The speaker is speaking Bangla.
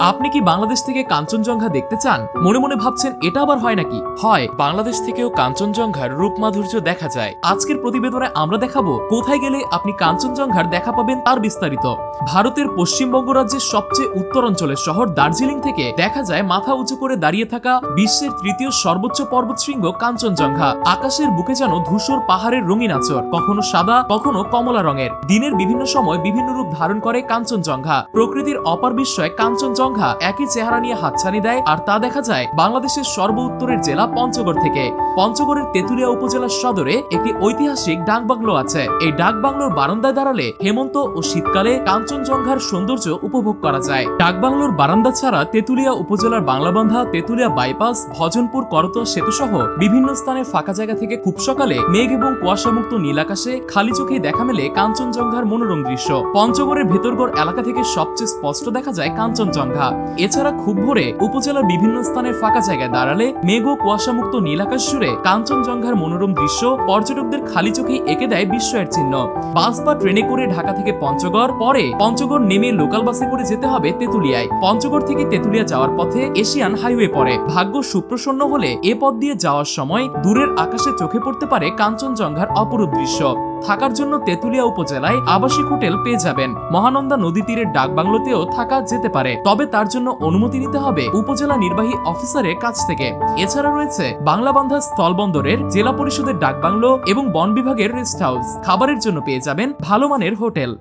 আপনি কি বাংলাদেশ থেকে কাঞ্চনজঙ্ঘা দেখতে চান? মনে মনে ভাবছেন, এটা আবার হয় নাকি? হয়। বাংলাদেশ থেকেও কাঞ্চনজঙ্ঘার রূপ মাধুর্য দেখা যায়। আজকের প্রতিবেদনে আমরা দেখাবো, কোথায় গেলে আপনি কাঞ্চনজঙ্ঘার দেখা পাবেন তার বিস্তারিত। ভারতের পশ্চিমবঙ্গ রাজ্যের সবচেয়ে উত্তরাঞ্চলের শহর দার্জিলিং থেকে দেখা যায়, মাথা উঁচু করে দাঁড়িয়ে থাকা বিশ্বের তৃতীয় সর্বোচ্চ পর্বতশৃঙ্গ কাঞ্চনজঙ্ঘা। আকাশের বুকে যেন ধূসর পাহাড়ের রঙিন আচর, কখনো সাদা, কখনো কমলা রঙের। দিনের বিভিন্ন সময় বিভিন্ন রূপ ধারণ করে কাঞ্চনজঙ্ঘা। প্রকৃতির অপার বিস্ময় কাঞ্চনজঙ্ঘা একই চেহারা নিয়ে হাতছানি দেয়, আর তা দেখা যায় বাংলাদেশের সর্ব উত্তরের জেলা পঞ্চগড় থেকে। পঞ্চগড়ের তেঁতুলিয়া উপজেলার সদরে একটি ঐতিহাসিক ডাকবাংলো আছে। এই ডাকবাংলোর বারান্দায় দাঁড়ালে হেমন্ত ও শীতকালে কাঞ্চনজঙ্ঘার সৌন্দর্য উপভোগ করা যায়। ডাকবাংলোর বারান্দা ছাড়া তেঁতুলিয়া উপজেলার বাংলাবান্ধা, তেঁতুলিয়া বাইপাস, ভজনপুর, করতোয়া সেতু সহ বিভিন্ন স্থানে ফাঁকা জায়গা থেকে খুব সকালে মেঘ এবং কুয়াশামুক্ত নীল আকাশে খালি চোখেই দেখা মেলে কাঞ্চনজঙ্ঘার মনোরম দৃশ্য। পঞ্চগড়ের ভেতরগড় এলাকা থেকে সবচেয়ে স্পষ্ট দেখা যায় কাঞ্চনজঙ্ঘা। এছাড়া খুব ভোরে উপজেলার বিভিন্ন স্থানের ফাঁকা জায়গায় দাঁড়ালে মেঘ ও কুয়াশামুক্ত নীল আকাশ জুড়ে কাঞ্চনজঙ্ঘার মনোরম দৃশ্য পর্যটকদের খালি চোখে এঁকে দেয় বিস্ময়ের চিহ্ন। বাস বা ট্রেনে করে ঢাকা থেকে পঞ্চগড়, পরে পঞ্চগড় নেমে লোকাল বাসে করে যেতে হবে তেঁতুলিয়ায়। পঞ্চগড় থেকে তেঁতুলিয়া যাওয়ার পথে এশিয়ান হাইওয়ে পড়ে। ভাগ্য সুপ্রসন্ন হলে এ পথ দিয়ে যাওয়ার সময় দূরের আকাশে চোখে পড়তে পারে কাঞ্চনজঙ্ঘার অপরূপ দৃশ্য। থাকার জন্য তেঁতুলিয়া উপজেলায় আবাসিক হোটেল পেয়ে যাবেন। মহানন্দা নদী তীরের ডাকবাংলোতেও থাকা যেতে পারে। তবে তার জন্য অনুমতি নিতে হবে উপজেলা নির্বাহী অফিসারের কাছ থেকে। এছাড়া রয়েছে বাংলাবান্ধা স্থলবন্দরের জেলা পরিষদের ডাকবাংলো এবং বন বিভাগের রেস্ট হাউস। খাবারের জন্য পেয়ে যাবেন ভালো মানের হোটেল।